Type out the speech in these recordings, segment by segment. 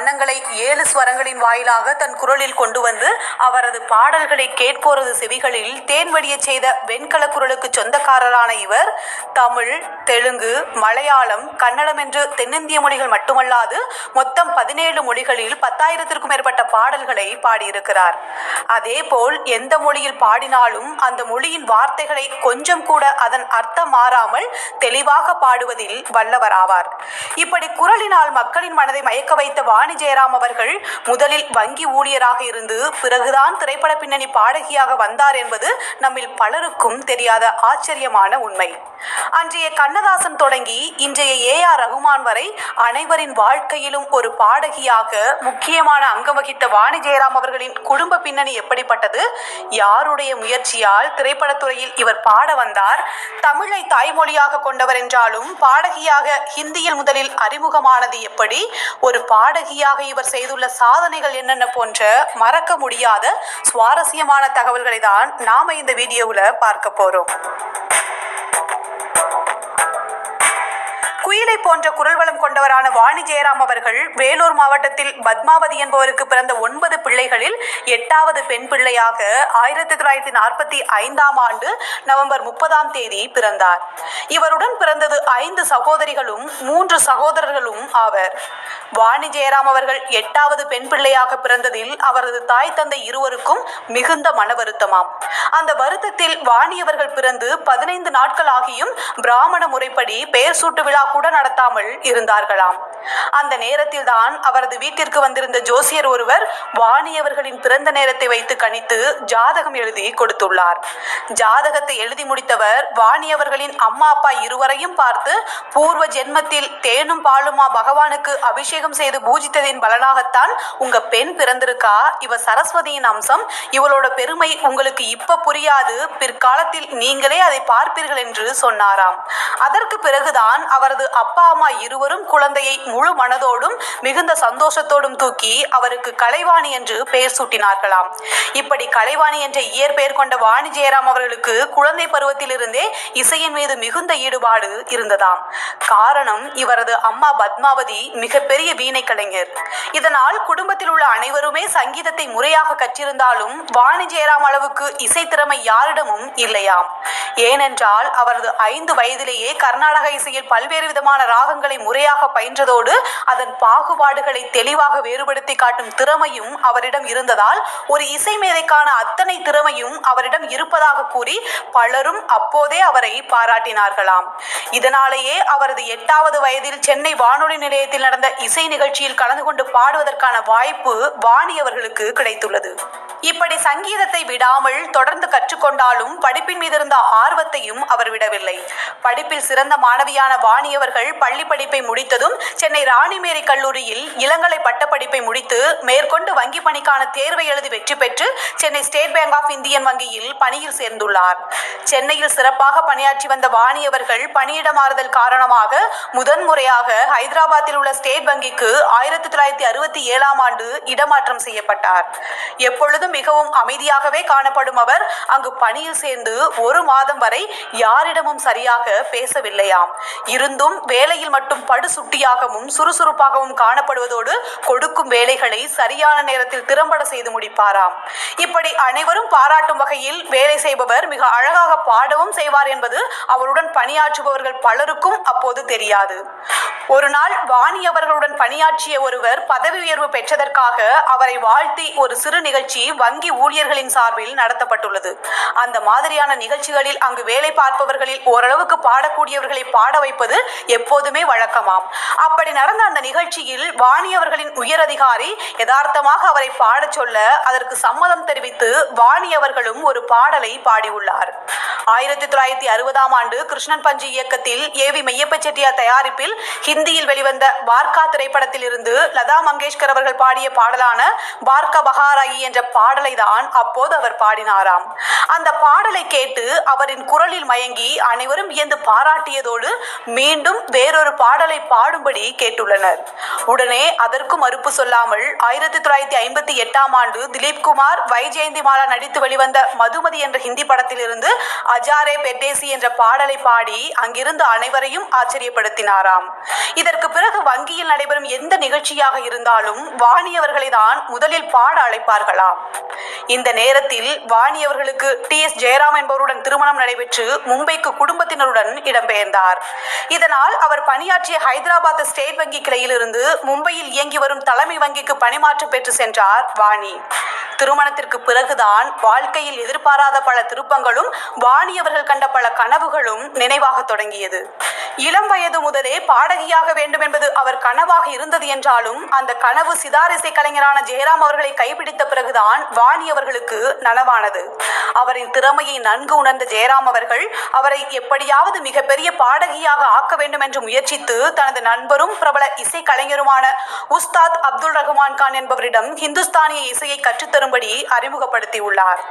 வண்ணங்களை ஏழு ஸ்வரங்களின் வாயிலாக தன் குரலில் கொண்டு வந்து அவரது பாடல்களை கேட்போரது செவிகளில் தேன்வடிய செய்த வெண்கல குரலுக்கு சொந்தக்காரரான இவர். தமிழ் தெலுங்கு மலையாளம் கன்னடம் என்று தென்னிந்திய மொழிகள் மட்டுமல்லாது மொத்தம் பதினேழு மொழிகளில் பத்தாயிரத்திற்கும் மேற்பட்ட பாடல்களை பாடியிருக்கிறார். அதேபோல் எந்த மொழியில் பாடினாலும் அந்த மொழியின் வார்த்தைகளை கொஞ்சம் கூட அதன் அர்த்தம் மாறாமல் தெளிவாக பாடுவதில் வல்லவராவார் இப்படி குரலினால் மக்களின் மனதை மயக்க வைத்த வாணி ஜெயராம் அவர்கள் முதலில் வங்கி ஊழியராக இருந்து பிறகுதான் திரைப்பட பின்னணி பாடகியாக வந்தார் என்பது நம்மில் பலருக்கும் தெரியாத ஆச்சரியமான உண்மை. அன்றைய கண்ணதாசன் தொடங்கி இன்றைய ஏ ஆர் ரகுமான் வரை அனைவரின் வாழ்க்கையிலும் ஒரு பாடகியாக முக்கியமான அங்கம் வகித்த வாணி ஜெயராம் அவர்களின் குடும்ப பின்னணி எப்படிப்பட்டது? யாருடைய முயற்சியால் திரைப்படத்துறையில் இவர் பாட வந்தார்? தமிழை தாய்மொழியாக கொண்டவர் என்றாலும் பாடகியாக ஹிந்தியில் முதலில் அறிமுகமானது எப்படி? ஒரு பாடகியாக இவர் செய்துள்ள சாதனைகள் என்னென்ன போன்ற மறக்க முடியாத சுவாரஸ்யமான தகவல்களை தான் நாம இந்த வீடியோவில் பார்க்க போறோம். குயிலை போன்ற குரல்வளம் கொண்டவரான வாணி ஜெயராம் அவர்கள் வேலூர் மாவட்டத்தில் பத்மாவதி என்பவருக்கு பிறந்த ஒன்பது பிள்ளைகளில் எட்டாவது பெண் பிள்ளையாக ஆயிரத்தி தொள்ளாயிரத்தி நாற்பத்தி ஐந்தாம் ஆண்டு நவம்பர் முப்பதாம் தேதி பிறந்தார். இவருடன் பிறந்தது ஐந்து சகோதரிகளும் மூன்று சகோதரர்களும் ஆவர். வாணி ஜெயராம் அவர்கள் எட்டாவது பெண் பிள்ளையாக பிறந்ததில் அவரது தாய் தந்தை இருவருக்கும் மிகுந்த மன வருத்தமாம் அந்த வருத்தத்தில் வாணி அவர்கள் பிறந்து பதினைந்து நாட்கள் ஆகியும் பிராமண முறைப்படி பெயர் சூட்டு விழா கூட நடத்தாமல் இருந்தார்களாம். அந்த நேரத்தில் தான் அவரது வீட்டிற்கு வந்திருந்த ஜோசியர் ஒருவர் வாணி அவர்களின் பிறந்த நேரத்தை வைத்து கணித்து ஜாதகம் எழுதி கொடுத்துள்ளார். ஜாதகத்தை எழுதி முடித்தவர் வாணி அவர்களின் அம்மா அப்பா இருவரையும் பார்த்து பூர்வ ஜென்மத்தில் தேனும் பாலுமா பகவானுக்கு அபிஷேகம் செய்து பூஜித்ததின் பலனாகத்தான் உங்க பெண் பிறந்திருக்கா? இவ சரஸ்வதியின் அம்சம். இவளோட பெருமை உங்களுக்கு இப்ப புரியாது. பிற்காலத்தில் நீங்களே அதை பார்ப்பீர்கள் என்று சொன்னாராம். அதற்கு பிறகுதான் அவரது அப்பா அம்மா இருவரும் குழந்தையை முழு மனதோடும் மிகுந்த சந்தோஷத்தோடும் தூக்கி அவருக்கு கலைவாணி என்று பெயர் சூட்டினார்களாம். இப்படி கலைவாணி என்ற இயற்பெயர் கொண்ட வாணி ஜெயராம் அவர்களுக்கு குழந்தை பருவத்திலிருந்தே இசையின் மீது மிகுந்த ஈடுபாடு இருந்ததாம். காரணம் இவரது அம்மா பத்மாவதி மிகப்பெரிய வீணை கலைஞர். இதனால் குடும்பத்தில் உள்ள அனைவருமே சங்கீதத்தை முறையாக கற்றிருந்தாலும் வாணி ஜெயராம் அளவுக்கு இசை திறமை யாரிடமும் இல்லையாம். ஏனென்றால் அவரது ஐந்து வயதிலேயே கர்நாடக இசையில் பல்வேறு விதமான ராகங்களை முறையாக பயின்றதோடு அதன் பாகுபாடுகளை தெளிவாக வேறுபடுத்தி காட்டும் திறமையும் அவரிடம் இருந்ததால் ஒரு இசை மேதைக்கான அத்தனை திறமையும் அவரிடம் இருப்பதாக கூறி பலரும் அப்போதே அவரை பாராட்டினார்களாம். இதனாலேயே அவரது எட்டாவது வயதில் சென்னை வானொலி நிலையத்தில் நடந்த இசை நிகழ்ச்சியில் கலந்து கொண்டு பாடுவதற்கான வாய்ப்பு வாணி அவர்களுக்கு கிடைத்துள்ளது. இப்படி சங்கீதத்தை விடாமல் தொடர்ந்து கற்றுக்கொண்டாலும் படிப்பின் மீது இருந்த ஆர்வத்தையும் அவர் விடவில்லை. படிப்பில் சிறந்த மாணவியான வாணி அவர்கள் பள்ளி படிப்பை முடித்ததும் சென்னை ராணிமேரி கல்லூரியில் இளங்கலை பட்டப்படிப்பை முடித்து மேற்கொண்டு வங்கி பணிக்கான தேர்வை எழுதி வெற்றி பெற்று Chennai State Bank of Indian வங்கியில் பணியில் சேர்ந்துள்ளார். சென்னையில் சிறப்பாக பணியாற்றி வந்த வாணி அவர்கள் பணியிட மாறுதல் காரணமாக முதன்முறையாக ஹைதராபாத்தில் உள்ள ஸ்டேட் வங்கிக்கு ஆயிரத்தி தொள்ளாயிரத்தி அறுபத்தி ஏழாம் ஆண்டு இடமாற்றம் செய்யப்பட்டார். எப்பொழுதும் மிகவும் அமைதியாகவே காணப்படும் அவர் அங்கு பணியில் சேர்ந்து ஒரு மாதம் மாதம் வரை யாரிடமும் சரியாக பேசவில்லையாம். இருந்தும் வேலையில் மட்டும் படு சுட்டியாகவும் சுறுசுறுப்பாகவும் காணப்படுவதோடு கொடுக்கும் வேலைகளை சரியான நேரத்தில் திறம்பட செய்து முடிப்பாராம். இப்படி அனைவரும் பாராட்டும் வகையில் வேலை செய்பவர் மிக அழகாக பாடவும் செய்வார் என்பது அவருடன் பணியாற்றுபவர்கள் பலருக்கும் அப்போது தெரியாது. ஒரு நாள் வாணி அவர்களுடன் பணியாற்றிய ஒருவர் பதவி உயர்வு பெற்றதற்காக அவரை வாழ்த்தி ஒரு சிறு நிகழ்ச்சி வங்கி ஊழியர்களின் சார்பில் நடத்தப்பட்டுள்ளது. அந்த மாதிரியான நிகழ்ச்சிகளில் அங்கு வேலை பார்ப்பவர்களில் ஓரளவுக்கு பாடக்கூடியவர்களை பாட வைப்பது எப்போதுமே வழக்கமாம். அப்படி நடந்த அந்த நிகழ்ச்சியில் வாணி அவர்களின் உயரதிகாரி யதார்த்தமாக அவரை பாடச் சொல்ல அதற்கு சம்மதம் தெரிவித்து வாணி அவர்களும் ஒரு பாடலை பாடியுள்ளார். ஆயிரத்தி தொள்ளாயிரத்தி அறுபதாம் ஆண்டு கிருஷ்ணன் பஞ்சு இயக்கத்தில் ஏ வி மெய்யப்ப செட்டியார் தயாரிப்பில் ஹிந்தியில் வெளிவந்த பார்க்கா திரைப்படத்தில் இருந்து லதா மங்கேஷ்கர் அவர்கள் பாடிய பாடலான பார்க்க பகாராயி என்ற பாடலை தான் அப்போது அவர் பாடினாராம். அந்த பாடலை கேட்டு அவர் அவரின் குரலில் மயங்கி அனைவரும் வியந்து பாராட்டியதோடு மீண்டும் வேறொரு பாடலை பாடும்படி கேட்டுள்ளனர். உடனே அதற்கும் மறுப்பு சொல்லாமல் ஆயிரத்தி தொள்ளாயிரத்தி ஐம்பத்தி எட்டாம் ஆண்டு திலீப் குமார் வைஜெயந்தி மாலா நடித்து வெளிவந்த மதுமதி என்ற ஹிந்தி படத்திலிருந்து அஜாரே பெட்டேசி என்ற பாடலை பாடி அங்கிருந்த அனைவரையும் ஆச்சரியப்படுத்தினாராம். இதற்கு பிறகு வங்கியில் நடைபெறும் எந்த நிகழ்ச்சியாக இருந்தாலும் வாணியவர்களை தான் முதலில் பாட அழைப்பார்களாம். இந்த நேரத்தில் வாணியவர்களுக்கு டி. எஸ். ஜெயராம் என்பவருடன் திருமணம் நடைபெற்று மும்பைக்கு குடும்பத்தினருடன் இடம்பெயர்ந்தார். இதனால் அவர் பணியாற்றிய ஹைதராபாத் ஸ்டேட் வங்கி கிளையிலிருந்து மும்பையில் இயங்கி வரும் தலைமை வங்கிக்கு பணிமாற்றம் பெற்று சென்றார் வாணி. திருமணத்திற்கு பிறகுதான் வாழ்க்கையில் எதிர்பாராத பல திருப்பங்களும் வாணி அவர்கள் கண்ட பல கனவுகளும் நினைவாக தொடங்கியது. இளம் வயது முதலே பாட பாடகியாக வேண்டும் என்பது அவர் கனவாக இருந்தது என்றாலும் அந்த கனவு சிதாரிசை கலைஞரான ஜெயராம் அவர்களை கைப்பிடித்த பிறகுதான் வாணி அவர்களுக்கு நனவானது. அவரின் திறமையை நன்கு உணர்ந்த ஜெயராம் அவர்கள் அவரை எப்படியாவது மிகப்பெரிய பாடகியாக ஆக்க வேண்டும் என்று முயற்சித்து தனது நண்பரும் பிரபல இசை கலைஞருமான உஸ்தாத் அப்துல் ரஹ்மான் கான் என்பவரிடம் ஹிந்துஸ்தானிய இசையை கற்றுத்தரும்படி அறிமுகப்படுத்தியுள்ளார்.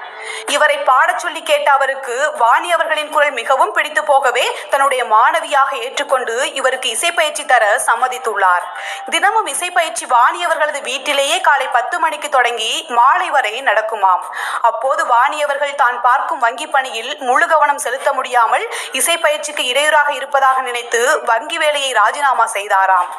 இவரை பாடச் சொல்லி கேட்ட அவருக்கு வாணி அவர்களின் குரல் மிகவும் பிடித்து போகவே தன்னுடைய மாணவியாக ஏற்றுக்கொண்டு இவருக்கு இசை இசைப்பயிற்சி தர சம்மதித்துள்ளார். தினமும் இசைப்பயிற்சி வாணி அவர்களது வீட்டிலேயே காலை பத்து மணிக்கு தொடங்கி மாலை வரை நடக்குமாம். அப்போது வாணி அவர்கள் தான் பார்க்கும் வங்கி பணியில் முழு கவனம் செலுத்த முடியாமல் இசைப்பயிற்சிக்கு இடையூறாக இருப்பதாக நினைத்து வங்கி வேலையை ராஜினாமா செய்தாராம்.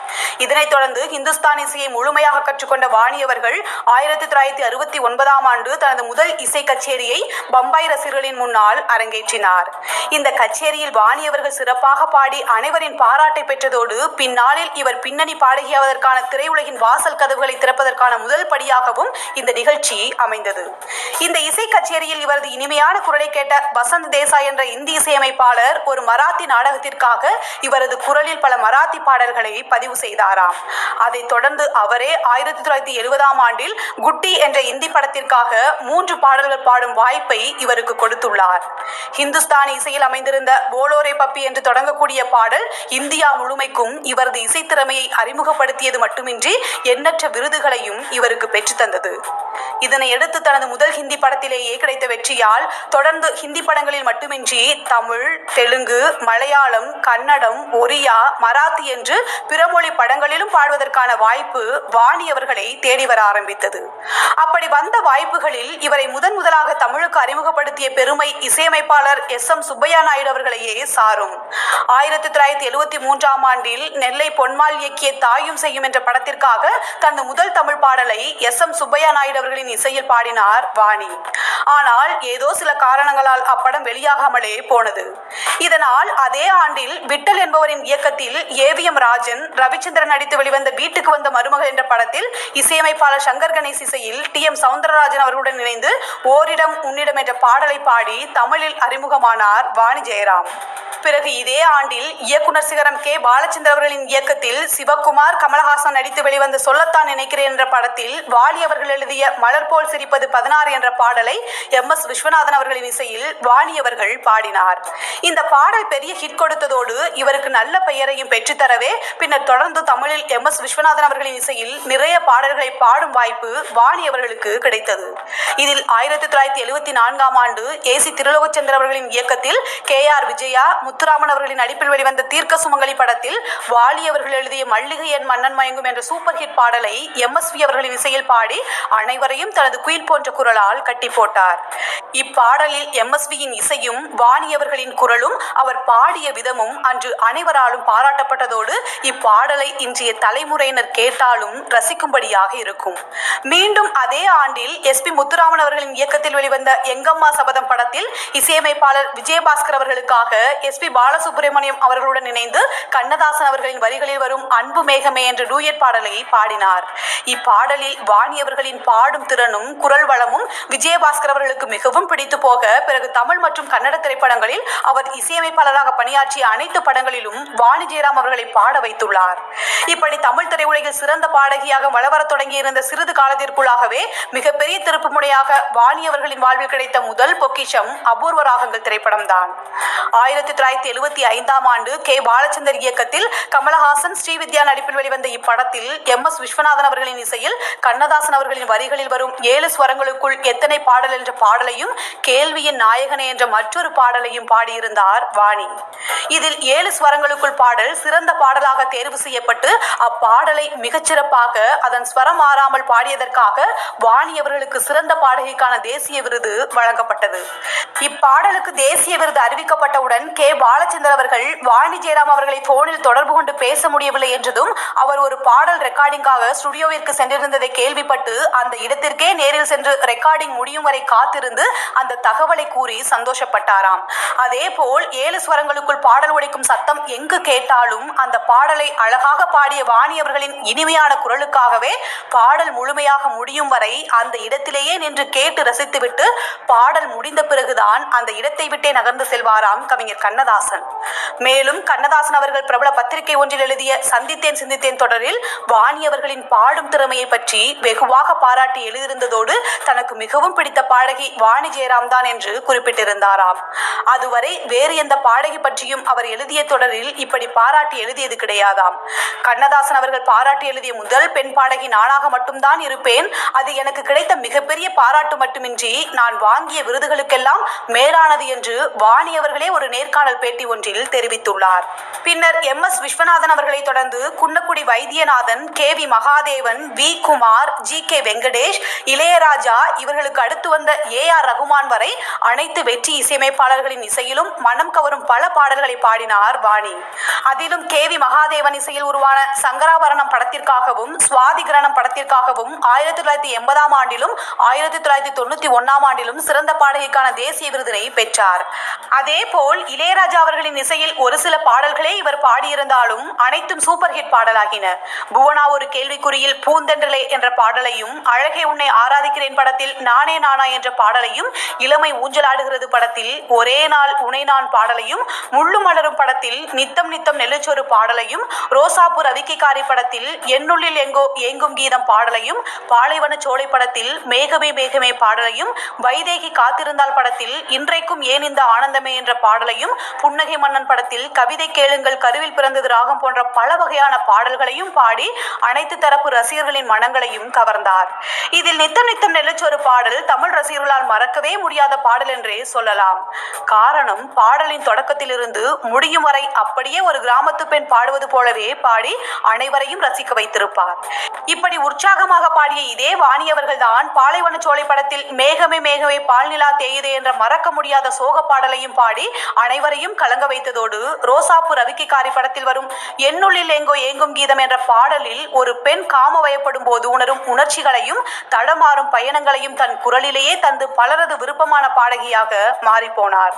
இதனைத் தொடர்ந்து இந்துஸ்தான் இசையை முழுமையாக கற்றுக்கொண்ட வாணி அவர்கள் ஆயிரத்தி தொள்ளாயிரத்தி அறுபத்தி ஒன்பதாம் ஆண்டு தனது முதல் இசை கச்சேரியை பம்பாய் ரசிகர்களின் முன்னால் அரங்கேற்றினார். இந்த கச்சேரியில் வாணி அவர்கள் சிறப்பாக பாடி அனைவரின் பாராட்டை பெற்றதோடு பின்னாளில் இவர் பின்னணி பாடகியாவதற்கான திரையுலகின் வாசல் கதவுகளை திறப்பதற்கான முதல் படியாகவும் இந்த நிகழ்ச்சி அமைந்தது. இந்த இசை கச்சேரியில் இவரது இனிமையான குரலை கேட்ட வசந்த் தேசாய் என்ற இந்தி இசையமைப்பாளர் ஒரு மராத்தி நாடகத்திற்காக இவரது குரலில் பல மராத்தி பாடல்களை பதிவு செய்தாராம். அதைத் தொடர்ந்து அவரே ஆயிரத்தி தொள்ளாயிரத்தி எழுபதாம் ஆண்டில் குட்டி என்ற இந்தி படத்திற்காக மூன்று பாடல்கள் பாடும் வாய்ப்பை இவருக்கு கொடுத்துள்ளார். ஹிந்துஸ்தானி இசையில் அமைந்திருந்த போலோரே பப்பி என்று தொடங்கக்கூடிய பாடல் இந்தியா முழுமைக்கும் இவரது இசைத்திறமையை அறிமுகப்படுத்தியது மட்டுமின்றி எண்ணற்ற விருதுகளையும் இவருக்கு பெற்றுத்தந்தது இதனை அடுத்து தனது முதல் ஹிந்தி படத்திலேயே கிடைத்த வெற்றியால் தொடர்ந்து ஹிந்தி படங்களில் மட்டுமின்றி தமிழ் தெலுங்கு மலையாளம் கன்னடம் ஒரியா மராத்தி என்று பிற மொழி படங்களிலும் பாடுவதற்கான வாய்ப்பு வாணி அவர்களை தேடி வர ஆரம்பித்தது. அப்படி வந்த வாய்ப்புகளில் இவரை முதன் முதலாக தமிழுக்கு அறிமுகப்படுத்திய பெருமை இசையமைப்பாளர் எஸ் எம் சுப்பையா நாயுடு அவர்களையே சாரும். ஆயிரத்தி தொள்ளாயிரத்தி எழுவத்தி மூன்றாம் ஆண்டு ஆண்டில் நெல்லை பொன்மால் இயக்கிய தாயும் செய்யும் என்ற படத்திற்காக தனது முதல் தமிழ் பாடலை எஸ் எம் சுப்பையா நாயுடு அவர்களின் இசையில் பாடினார் வாணி. ஆனால் ஏதோ சில காரணங்களால் அப்படம் வெளியாகாமலே போனது. இதனால் அதே ஆண்டில் விட்டல் என்பவரின் இயக்கத்தில் ஏவிஎம் ராஜன் ரவிச்சந்திரன் நடித்து வெளிவந்த வீட்டுக்கு வந்த மருமகள் என்ற படத்தில் இசையமைப்பாளர் சங்கர் கணேஷ் இசையில் டி எம் சவுந்தரராஜன் அவர்களுடன் இணைந்து ஓரிடம் உன்னிடம் என்ற பாடலை பாடி தமிழில் அறிமுகமானார் வாணி ஜெயராம். பிறகு இதே ஆண்டில் இயக்குனர் சிகரம் கே. பால பாலச்சந்தர் அவர்களின் இயக்கத்தில் சிவகுமார் கமலஹாசன் நடித்து வெளிவந்த சொல்லத்தான் நினைக்கிறேன் என்ற படத்தில் வாலி அவர்கள் எழுதிய மலர் போல் சிரிப்பது பதினாறு என்ற பாடலை எம் எஸ் விஸ்வநாதன் அவர்களின் இசையில் வாணி அவர்கள் பாடினார். இந்த பாடல் பெரிய ஹிட் கொடுத்ததோடு இவருக்கு நல்ல பெயரையும் பெற்றுத்தரவே பின்னர் தொடர்ந்து தமிழில் எம் எஸ் விஸ்வநாதன் அவர்களின் இசையில் நிறைய பாடல்களை பாடும் வாய்ப்பு வாணி அவர்களுக்கு கிடைத்தது. இதில் ஆயிரத்தி தொள்ளாயிரத்தி எழுவத்தி நான்காம் ஆண்டு ஏ சி திருலோகச்சந்திர அவர்களின் இயக்கத்தில் கே ஆர் விஜயா முத்துராமன் அவர்களின் நடிப்பில் வெளிவந்த தீர்க்க சுமங்கலி படத்தில் வாலி அவர்கள் எழுதிய மல்லிகை என் மன்னன் மயங்கும் என்ற சூப்பர் ஹிட் பாடலை எம்எஸ்வி அவர்களின் இசையில் பாடி அனைவரையும் தனது குயில் போன்ற குரலால் கட்டி போட்டார். இப்பாடலில் எம்எஸ்வியின் இசையும் வாணி அவர்களின் குரலும் அவர் பாடிய விதமும் அன்று அனைவராலும் பாராட்டப்பட்டதோடு இப்பாடலை இன்றைய தலைமுறையினர் கேட்டாலும் ரசிக்கும்படியாக இருக்கும். மீண்டும் அதே ஆண்டில் எஸ் பி முத்துராமன் அவர்களின் இயக்கத்தில் வெளிவந்த எங்கம்மா சபதம் படத்தில் இசையமைப்பாளர் விஜயபாஸ்கர் அவர்களுக்காக எஸ் பி பாலசுப்ரமணியம் அவர்களுடன் இணைந்து கண்ணதாசன் கண்ணதாசன் அவர்களின் வரிகளில் வரும் அன்பு மேகமே என்ற டூயட் பாடலை பாடினார். இப்பாடலில் வாணி அவர்களின் பாடும் திறனும் குரல் வளமும் விஜயபாஸ்கர் அவர்களுக்கு மிகவும் பிடித்து போக பிறகு தமிழ் மற்றும் கன்னட திரைப்படங்களில் அவர் இசையமைப்பாளராக பணியாற்றிய அனைத்து படங்களிலும் வாணி ஜெயராம் அவர்களை பாட வைத்துள்ளார். இப்படி தமிழ் திரையுலகில் சிறந்த பாடகியாக வளவரத் தொடங்கியிருந்த சிறிது காலத்திற்குள்ளாகவே மிகப்பெரிய திருப்பு முனையாக வாணி அவர்களின் வாழ்வில் கிடைத்த முதல் பொக்கிஷம் அபூர்வ ராகங்கள் திரைப்படம் தான் ஆயிரத்தி தொள்ளாயிரத்தி எழுபத்தி ஐந்தாம் ஆண்டு கே. பாலச்சந்தர் இயக்கத்தில் இயக்கத்தில் கமலஹாசன் ஸ்ரீவித்யா நடிப்பில் வெளிவந்த இப்படத்தில் எம் எஸ் விஸ்வநாதன் அவர்களின் இசையில் கண்ணதாசன் அவர்களின் வரிகளில் வரும் ஏழு ஸ்வரங்களுக்குள் எத்தனை பாடல் என்ற பாடலையும் கேள்வியின் நாயகனே என்ற மற்றொரு பாடலையும் பாடியிருந்தார் வாணி. இதில் ஏழு ஸ்வரங்களுக்குள் பாடல் சிறந்த பாடலாக தேர்வு செய்யப்பட்டு அப்பாடலை மிகச்சிறப்பாக அதன் ஸ்வரம் மாறாமல் பாடியதற்காக வாணி அவர்களுக்கு சிறந்த பாடகிக்கான தேசிய விருது வழங்கப்பட்டது. இப்பாடலுக்கு தேசிய விருது அறிவிக்கப்பட்டவுடன் கே. பாலச்சந்தர் அவர்கள் வாணி ஜெயராம் அவர்களை போனில் தொடர்பு கொண்டு பேச முடியவில்லை என்றதும் அவர் ஒரு பாடல் ரெக்கார்டிங்காக ஸ்டுடியோவிற்கு சென்றிருந்ததை கேள்விப்பட்டு அந்த இடத்திற்கே நேரில் சென்று ரெக்கார்டிங் முடியும் வரை காத்திருந்து அந்த தகவலை கூறி சந்தோஷப்பட்டாராம். அதே போல் ஏழு ஸ்வரங்களுக்குள் பாடல் உடைக்கும் சத்தம் எங்கு கேட்டாலும் அந்த பாடலை அழகாக பாடிய வாணி அவர்களின் இனிமையான குரலுக்காகவே பாடல் முழுமையாக முடியும் வரை அந்த இடத்திலேயே நின்று கேட்டு ரசித்துவிட்டு பாடல் முடிந்த பிறகுதான் அந்த இடத்தை விட்டே நகர்ந்து செல்வாராம் கவிஞர் கண்ணதாசன். மேலும் கண்ணதாசன் அவர்கள் பிரபல பத்திரிகை ஒன்றில் எழுதிய சந்தித்தேன் சிந்தித்தேன் தொடரில் வாணி அவர்களின் பாடும் திறமையை பற்றி வெகுவாக பாராட்டி எழுதியிருந்ததோடு தனக்கு மிகவும் பிடித்த பாடகி வாணி ஜெயராம் தான் என்று குறிப்பிட்டிருந்தாராம். அதுவரை வேறு எந்த பாடகி பற்றியும் அவர் எழுதிய தொடரில் இப்படி பாராட்டி எழுதியது கிடையாதாம். கண்ணதாசன் அவர்கள் பாராட்டி எழுதிய முதல் பெண் பாடகி நானாக மட்டும்தான் இருப்பேன். அது எனக்கு கிடைத்த மிகப்பெரிய பாராட்டு மட்டுமின்றி நான் வாங்கிய விருதுகளுக்கெல்லாம் மேலானது என்று வாணி அவர்களே ஒரு நேர்காணல் பேட்டி ஒன்றில் தெரிவித்துள்ளார். பின்னர் எம். எஸ் விஸ்வநாதன் அவர்களை தொடர்ந்து Kunnakudi Vaidyanathan K V Mahadevan V Kumar G K Venkatesh Ilaiyaraaja இவர்களுக்கு அடுத்து வந்த ஏ ஆர் ரகுமான் வரை அனைத்து வெற்றி இசையமைப்பாளர்களின் இசையிலும் மனம் கவரும் பல பாடல்களை பாடினார் வாணி. அதிலும் கே வி மகாதேவன் இசையில் உருவான சங்கராபரணம் படத்திற்காகவும் சுவாதி கிரணம் படத்திற்காகவும் ஆயிரத்தி தொள்ளாயிரத்தி எண்பதாம் ஆண்டிலும் ஆயிரத்தி தொள்ளாயிரத்தி தொண்ணூத்தி ஒன்னாம் ஆண்டிலும் சிறந்த பாடகிக்கான தேசிய விருதினை பெற்றார். அதே போல் இளையராஜா அவர்களின் இசையில் ஒரு சில பாடல்களே இவர் பாடி பாடியிருந்தாலும் அனைத்தும் சூப்பர் ஹிட் பாடலாகின. புவனா ஒரு கேள்விக்குறியில் பூந்தென்றலே என்ற பாடலையும் அழகே உன்னை ஆராதிக்கிறேன் படத்தில் நானே நானா என்ற பாடலையும் இளமை ஊஞ்சலாடுகிறது படத்தில் ஒரே நாள் உனை நான் பாடலையும் முள்ளு மலரும் படத்தில் நித்தம் நித்தம் நெல்லுச்சோறு பாடலையும் ரோசாப்பூர் ரவிக்கைக்காரி படத்தில் என்னுள்ளில் எங்கோ ஏங்கும் கீதம் பாடலையும் பாலைவன சோலை படத்தில் மேகமே மேகமே பாடலையும் வைதேகி காத்திருந்தால் படத்தில் இன்றைக்கும் ஏன் இந்த ஆனந்தமே என்ற பாடலையும் புன்னகை மன்னன் படத்தில் கவிதை கேளுங்கள் கருவில் பிறந்தது ராகம் போன்ற பல வகையான பாடல்களையும் பாடி அனைத்து தரப்பு ரசிகர்களின் மனங்களையும் கவர்ந்தார். இதில் நித்தம் நித்தம் நெல்லுச்சோறு பாடல் தமிழ் ரசிகர்களால் மறக்கவே முடியாத பாடல் என்றே சொல்லலாம். காரணம் பாடலின் தொடக்கத்திலிருந்து முடியும் வரை அப்படியே ஒரு கிராமத்து பெண் பாடுவது போலவே பாடி அனைவரையும் ரசிக்க வைத்திருப்பார். இப்படி உற்சாகமாக பாடிய இதே வாணியவர்கள் தான் பாலைவன சோலை படத்தில் மேகமே மேகமே பால்நிலா தேயுதே என்ற மறக்க முடியாத சோக பாடலையும் பாடி அனைவரையும் கலங்க வைத்ததோடு ரோசாப்பு ரவிக்கிக்காரி படத்தில் வரும் என்னுள்ளில் எங்கோ ஏங்கும் கீதம் என்ற பாடலில் ஒரு பெண் காம வயப்படும் போது உணரும் உணர்ச்சிகளையும் தடமாறும் பயணங்களையும் தன் குரலிலேயே தந்து பலரது விருப்பமான பாடகியாக மாறிப்போனார்.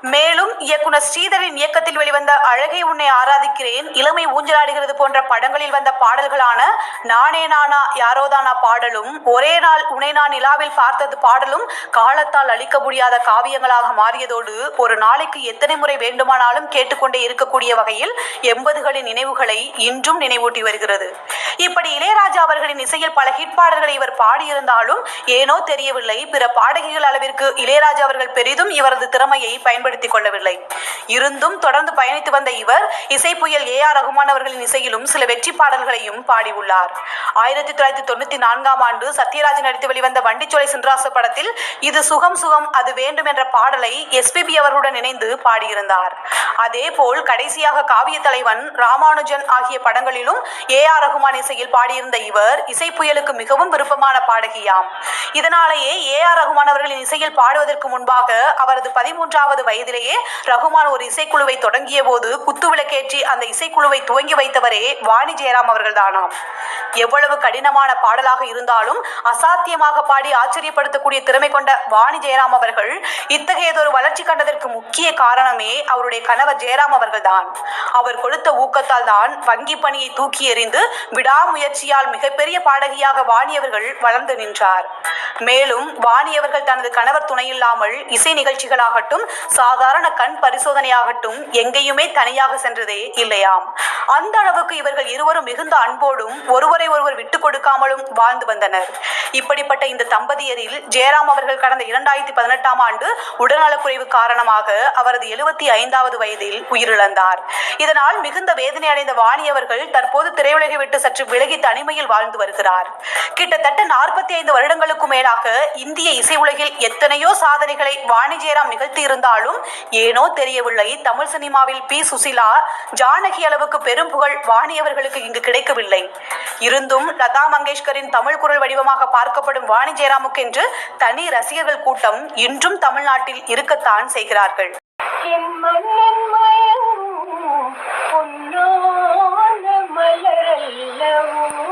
மேலும் இயக்குனர் ஸ்ரீதரின் இயக்கத்தில் வெளிவந்த அழகை உன்னை ஆராதிக்கிறேன் இளமை ஊஞ்சலாடுகிறது போன்ற படங்களில் வந்த பாடல்களான நானே நானா யாரோதானா பாடலும் ஒரே நாள் உனை நான் நிலாவில் பார்த்தது பாடலும் காலத்தால் அழிக்க முடியாத காவியங்களாக மாறியதோடு ஒரு நாளைக்கு எத்தனை முறை வேண்டுமானாலும் கேட்டுக்கொண்டே இருக்கக்கூடிய வகையில் எண்பதுகளின் நினைவுகளை இன்றும் நினைவூட்டி வருகிறது. இப்படி இளையராஜா அவர்களின் இசையில் பல ஹிட் பாடல்களை இவர் பாடியிருந்தாலும் ஏனோ தெரியவில்லை. பிற பாடகிகள் அளவிற்கு இளையராஜா அவர்கள் பெரிதும் இவரது திறமையை பயன்படுத்திக் கொள்ளவில்லை. இருந்தும் தொடர்ந்து பயணித்து வந்த இவர் இசை புயல் ஏ ஆர் ரகுமான் அவர்களின் இசையிலும் சில வெற்றி பாடல்களையும் பாடியுள்ளார். ஆயிரத்தி தொள்ளாயிரத்தி தொண்ணூத்தி நான்காம் ஆண்டு சத்யராஜ் நடித்து வெளிவந்த வண்டிச்சோலை சின்ராசு படத்தில் இது சுகம் சுகம் அது வேண்டும் என்ற பாடலை எஸ்பிபி அவர்களுடன் இணைந்து பாடியிருந்தார். அதே போல் கடைசியாக காவிய காவிய தலைவன் ராமானுஜன் ஆகிய படங்களிலும் ஏ ஆர் ரகுமான் இசையில் பாடியிருந்த இவர் இசை புயலுக்கு மிகவும் விருப்பமான பாடகியாம். இதனாலேயே ஏ ஆர் ரகுமான் அவர்களின் இசையில் பாடுவதற்கு முன்பாக அவரது பதிமூன்றாவது வயதிலேயே ரகுமான் ஒரு இசைக்குழுவை தொடங்கிய போது குத்துவிளக்கேற்றி அந்த இசைக்குழுவை துவங்கி வைத்தவரே வாணி ஜெயராம் அவர்கள் தானாம் எவ்வளவு கடினமான பாடலாக இருந்தாலும் அசாத்தியமாக பாடி ஆச்சரியப்படுத்தக்கூடிய திறமை கொண்ட வாணி ஜெயராம் அவர்கள் இத்தகையதொரு வளர்ச்சி கண்டதற்கு முக்கிய காரணமே அவருடைய கணவர் ஜெயராம் அவர்கள் தான் அவர் கொடுத்த ஊக்கத்தால் தான் வங்கி பணியை தூக்கி எறிந்து விடாமுயற்சியால் மிகப்பெரிய பாடகியாக வாணியவர்கள் வளர்ந்து நின்றார். மேலும் வாணியவர்கள் தனது கணவர் துணையில்லாமல் இசை நிகழ்ச்சிகளாகட்டும் சாதாரண கண் பரிசோதனையாகட்டும் எங்கேயுமே தனியாக சென்றதே இல்லையாம். அந்த அளவுக்கு இவர்கள் இருவரும் மிகுந்த அன்போடும் ஒருவரை ஒருவர் விட்டுக் கொடுக்காமலும் வாழ்ந்து வந்தனர். இப்படிப்பட்ட இந்த தம்பதியரில் ஜெயராம் அவர்கள் கடந்த இரண்டாயிரத்தி பதினெட்டாம் ஆண்டு உடல்நலக்குறைவு காரணமாக அவரது எழுபத்தி ஐந்தாவது வயதில் உயிரிழந்தார். இதனால் மிகுந்த வேதனை அடைந்த வாணி அவர்கள் தற்போது திரையுலகை விட்டு சற்று விலகி தனிமையில் வாழ்ந்து வருகிறார். கிட்டத்தட்ட நாற்பத்தி ஐந்து வருடங்களுக்கும் மேலாக இந்திய இசை உலகில் எத்தனையோ சாதனைகளை வாணி ஜெயராம் நிகழ்த்தி இருந்தாலும் ஏனோ தெரியவில்லை. தமிழ் சினிமாவில் பி. சுசிலா ஜானகி அளவுக்கு பெரும் புகழ் வாணி அவர்களுக்கு இங்கு கிடைக்கவில்லை. இருந்தும் லதா மங்கேஷ்கரின் தமிழ் குரல் வடிவமாக பார்க்கப்படும் வாணி ஜெயராமுக்கென்று தனி ரசிகர்கள் கூட்டம் இன்றும் தமிழ்நாட்டில் இருக்கத்தான் செய்கிறார்கள். என் மன்னன்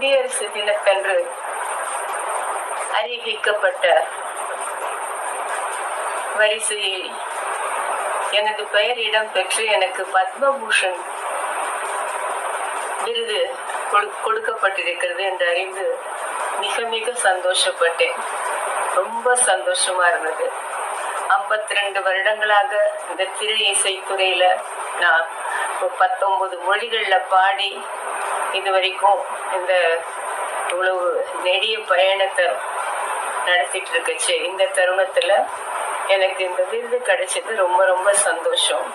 குடியரசு தினத்தன்று அறிவிக்கப்பட்ட வரிசையில் எனது பெயர் இடம் பெற்று எனக்கு பத்மபூஷன் விருது கொடு- கொடுக்கப்பட்டிருக்கிறது என்று அறிந்து மிக மிக சந்தோஷப்பட்டேன். ரொம்ப சந்தோஷமா இருந்தது. 52 ரெண்டு வருடங்களாக இந்த திரை இசைத்துறையில நான் பத்தொன்பது மொழிகள்ல பாடி இது வரைக்கும் இந்த இவ்வளவு நெடிய பயணத்தை நடத்திட்டு இருக்கச்சு இந்த தருணத்துல எனக்கு இந்த விருது கிடைச்சது ரொம்ப ரொம்ப சந்தோஷம்.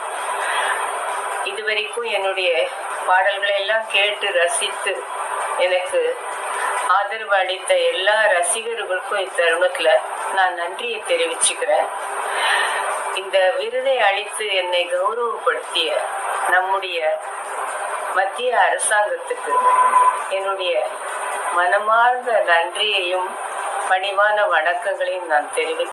இது வரைக்கும் என்னுடைய பாடல்களை எல்லாம் கேட்டு ரசித்து எனக்கு ஆதரவு அளித்த எல்லா ரசிகர்களுக்கும் இத்தருணத்துல நான் நன்றியை தெரிவிச்சுக்கிறேன். இந்த விருதை அளித்து என்னை கௌரவப்படுத்திய நம்முடைய மத்திய அரசாங்கத்துக்கு என்னுடைய மனமார்ந்த நன்றியையும் பணிவான வணக்கங்களையும் நான் தெரிவித்து